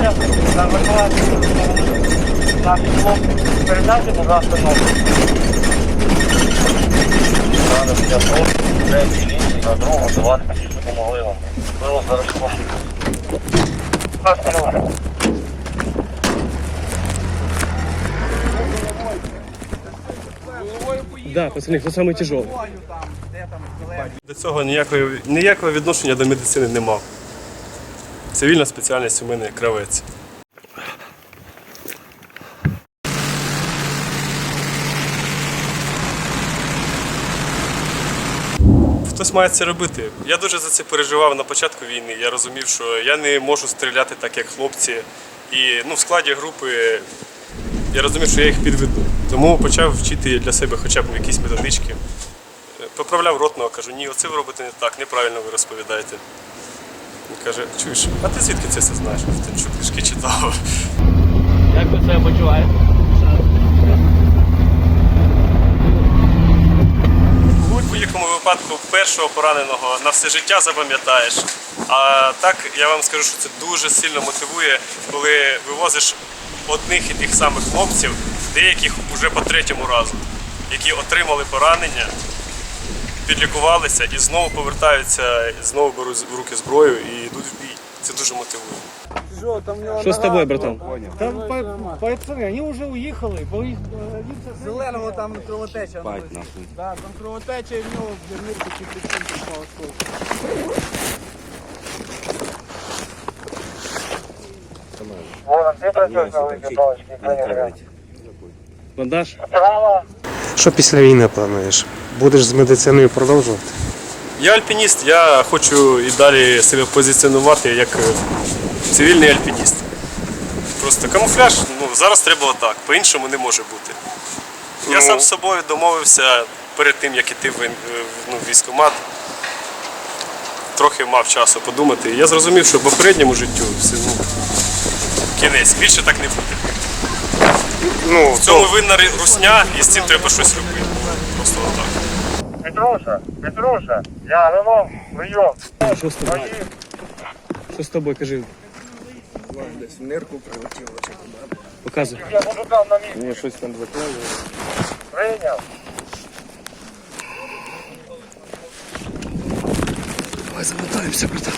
Наш хлопці, передайте, будь ласка, номер. Рано для того, третій лінії, на другу, до вас допомогли вам. Було зараз хлопці. Да, пацани, самий тяжелий? До цього ніякого, ніякого відношення до медицини не мав. Цивільна спеціальність у мене кравець. Хтось має це робити. Я дуже за це переживав на початку війни. Я розумів, що я не можу стріляти так, як хлопці. І ну, в складі групи я розумів, що я їх підведу. Тому почав вчити для себе хоча б якісь методички. Е, Поправляв ротного, кажу, ні, оце ви робите не так, неправильно ви розповідаєте. Він каже, чуєш, а ти звідки це все знаєш? Ти що книжки читав? Як ви себе почуваєте? В будь-якому випадку першого пораненого на все життя запам'ятаєш. А так я вам скажу, що це дуже сильно мотивує, коли вивозиш одних і тих самих хлопців, деяких уже по третьому разу, які отримали поранення, підлікувалися і знову повертаються, і знову беруть в руки зброю і йдуть в бій. Це дуже мотивує. Що з тобою, братан? Там па- пацани, вони вже уїхали, бо їх е, це Зеленого там кровотеча. Да, там кровотеча і в нього в нирку чи підсумки впав пані Бандаж? Що після війни плануєш? Будеш з медициною продовжувати? Я альпініст, я хочу і далі себе позиціонувати як е, цивільний альпініст. Просто камуфляж, ну зараз треба отак, по-іншому не може бути. Я сам з собою домовився перед тим, як іти в, війн- ну, в військкомат. Трохи мав часу подумати. Я зрозумів, що попередньому життю все, ну, кінець, більше так не буде. Ну, В цьому винна русня і з цим треба щось робити. Просто отак. Петруша, Петруша, я агроном, прийом. Що з тобою? Мої Що з тобою, кажи? Десь в нирку прилетіло чи куди. Показуй. Я буду там на місці. Мені щось там заклали. Прийняв. Давай замотаємося, братан.